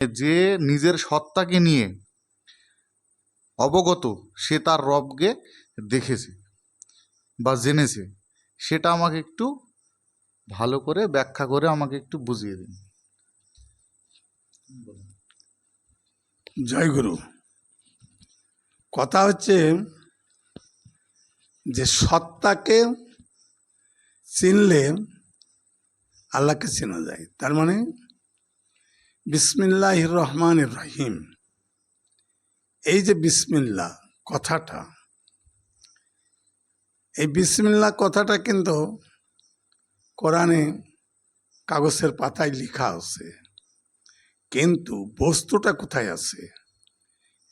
যে নিজের সত্তাকে নিয়ে অবগত সে তার রবকে দেখেছে বা জেনেছে। সেটা আমাকে একটু ভালো করে ব্যাখ্যা করে আমাকে একটু বুঝিয়ে দিন। জয় গুরু। কথা হচ্ছে যে সত্তাকে চিনলে আল্লাহকে চেনা যায়। তার মানে বিসমিল্লাহ রহমান রহিম এই যে বিসমিল্লা কথাটা, এই বিসমিল্লা কথাটা কিন্তু কোরআনে কাগজের পাতায় লেখা আছে। কিন্তু বস্তুটা কোথায় আছে?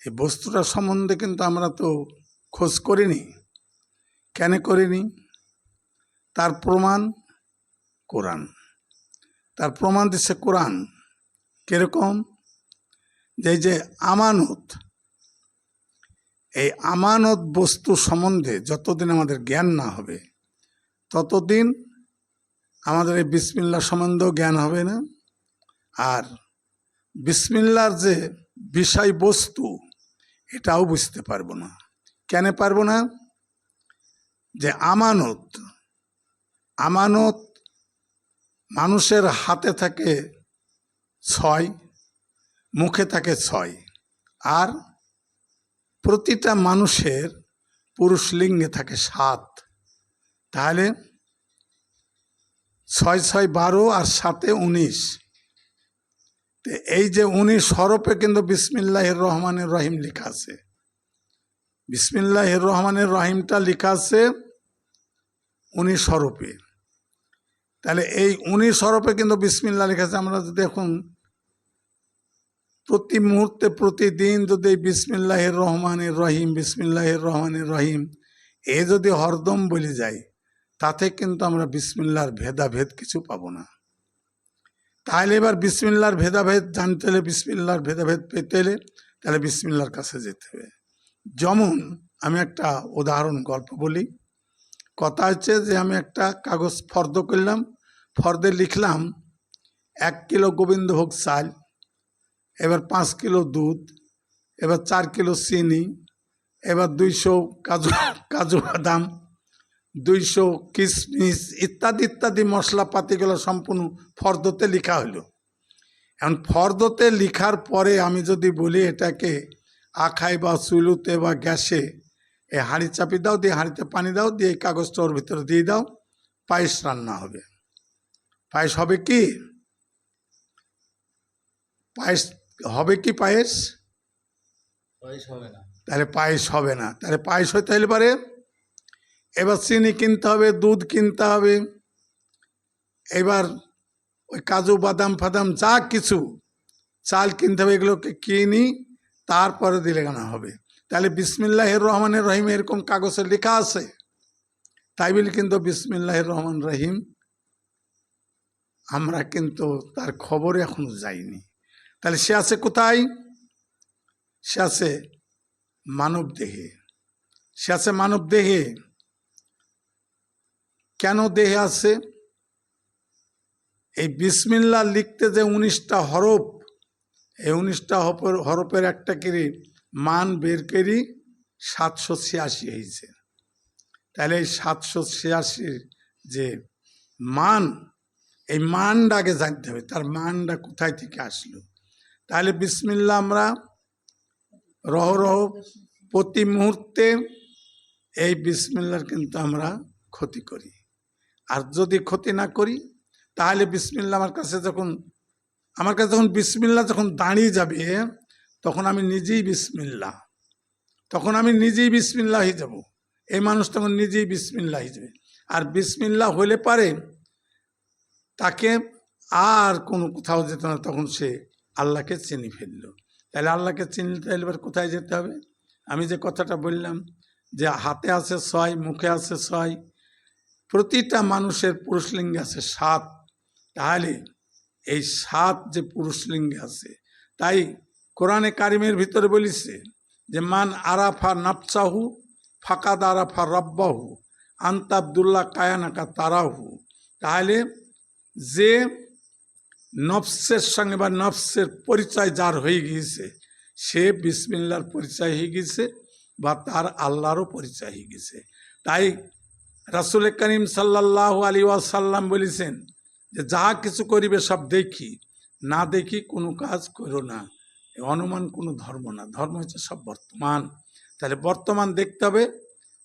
এই বস্তুটা সম্বন্ধে কিন্তু আমরা তো খোঁজ করিনি। কেন করিনি? তার প্রমাণ কোরআন। তার প্রমাণ দিচ্ছে কোরআন। কীরকম? যে যে আমানত, এই আমানত বস্তু সম্বন্ধে যতদিন আমাদের জ্ঞান না হবে, ততদিন আমাদের এই বিসমিল্লা সম্বন্ধেও জ্ঞান হবে না। আর বিসমিল্লার যে বিষয়বস্তু, এটাও বুঝতে পারব না। কেন পারব না? যে আমানত আমানত মানুষের হাতে থাকে ছয়, মুখে থাকে ছয়। আর প্রতিটা মানুষের পুরুষ লিঙ্গে থাকে সাত। তাহলে ছয় ছয়, বারো আর সাতে উনিশ। তো এই যে উনিশ হরফে কিন্তু বিসমিল্লাহির রহমানের রহিম লেখা আছে। বিসমিল্লাহির রহমানের রহিমটা লেখা আছে উনিশ হরফে। তাহলে এই উনিশ হরফে কিন্তু বিসমিল্লা লেখা আছে। আমরা যদি প্রতি মুহূর্তে, প্রতিদিন যদি এই বিসমিল্লাহির রহমানের রহিম, বিসমিল্লাহির রহমানের রহিম, এ যদি হরদম বলে যায়, তাতে কিন্তু আমরা বিসমিল্লার ভেদাভেদ কিছু পাবো না। তাহলে এবার বিসমিল্লার ভেদাভেদ জানতে হলে, বিসমিল্লার ভেদাভেদ পেতে হলে, তাহলে বিসমিল্লার কাছে যেতে হবে। যেমন আমি একটা উদাহরণ, গল্প বলি। কথা হচ্ছে যে আমি একটা কাগজ ফর্দ করলাম, ফর্দে লিখলাম, এক কিলো গোবিন্দভোগ চাল। এবার পাঁচ কিলো দুধ, এবার চার কিলো চিনি, এবার দুইশো কাজু কাজু বাদাম, দুইশো কিশমিশ ইত্যাদি ইত্যাদি মশলাপাতিগুলো সম্পূর্ণ ফর্দতে লেখা হলো। এখন ফর্দতে লিখার পরে আমি যদি বলি এটাকে আখায় বা চুলুতে বা গ্যাসে এই হাঁড়ি চাপি দাও, দিয়ে হাঁড়িতে পানি দাও, দিয়ে এই কাগজটা ওর ভিতরে দিয়ে দাও, পায়েস রান্না হবে। পায়েস হবে কি? পায়েস হবে কি পায়েস? তাহলে পায়েস হবে না। তাহলে পায়েস হইতে হলে পারে এবার চিনি কিনতে হবে দুধ কিনতে হবে এবার ওই কাজু বাদাম ফাদাম যা কিছু চাল কিনতে হবে এগুলোকে কিনি তারপরে দিলে গানা হবে। তাহলে বিসমিল্লাহির রহমানের রহিম এরকম কাগজে লেখা আছে? তাই বলে কিন্তু বিসমিল্লাহির রহমান রহিম। আমরা কিন্তু তার খবর এখনও যাইনি। তাহলে সে আছে কোথায়? সে আছে মানব দেহে সে আছে মানব দেহে কেন দেহে আছে? এই বিসমিল্লা লিখতে যে উনিশটা হরফ, এই উনিশটা হরফের হরফের একটা করে মান বের করি, সাতশো ছিয়াশি হয়েছে। তাহলে এই সাতশো ছিয়াশির যে মান, এই মানটা আগে জানতে হবে, তার মানটা কোথায় থেকে আসলো? তাহলে বিসমিল্লা আমরা রহ রহ প্রতি মুহূর্তে এই বিসমিল্লার কিন্তু আমরা ক্ষতি করি। আর যদি ক্ষতি না করি, তাহলে বিসমিল্লা আমার কাছে যখন, আমার কাছে যখন বিসমিল্লা যখন দাঁড়িয়ে যাবে, তখন আমি নিজেই বিসমিল্লা তখন আমি নিজেই বিসমিল্লা হয়ে যাব। এই মানুষ তখন নিজেই বিসমিল্লা হয়ে যাবে। আর বিসমিল্লা হলে পারে তাকে আর কোনো কোথাও যেত না তখন সে আল্লাহকে চিনি ফেলল। তাহলে আল্লাহকে চিনতে এবার কোথায় যেতে হবে? আমি যে কথাটা বললাম যে হাতে আছে ছয়, মুখে আছে ছয়, প্রতিটা মানুষের পুরুষলিঙ্গে আছে সাত। তাহলে এই সাত যে পুরুষলিঙ্গে আছে, তাই কোরআনে কারিমের ভিতরে বলিছে যে, মান আরাফা নাফসাহু ফাকাদ আরাফা রব্বাহু আন্তাবদুল্লাহ কায়ানাকা তারাহু। তাহলে যে নফসের সঙ্গে বা নফসের পরিচয় যার হয়ে গিয়েছে, সে বিসমিল্লার পরিচয় হয়ে গেছে বা তার আল্লাহরও পরিচয় হয়ে গেছে তাই রাসুল করিম সাল্লাহ আলী ওয়াসাল্লাম বলেছেন যে যাহা কিছু করিবে সব দেখি, না দেখি কোনো কাজ করো না। অনুমান কোনো ধর্ম না। ধর্ম হচ্ছে সব বর্তমান। তাহলে বর্তমান দেখতে হবে।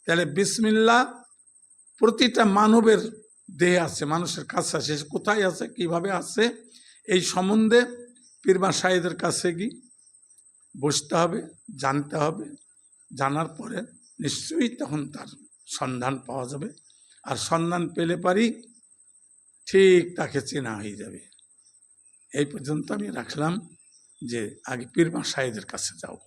তাহলে বিসমিল্লা প্রতিটা মানবের দেহে আছে, মানুষের কাছে আছে। কোথায় আছে, কীভাবে আছে, এই সম্বন্ধে পীরমা সাহেদের কাছে গিয়ে বসতে হবে, জানতে হবে। জানার পরে নিশ্চয়ই তখন তার সন্ধান পাওয়া যাবে। আর সন্ধান পেলে পারি ঠিক তাকে চেনা হয়ে যাবে। এই পর্যন্ত আমি রাখলাম যে আগে পীরমা সাহেদের কাছে যাও।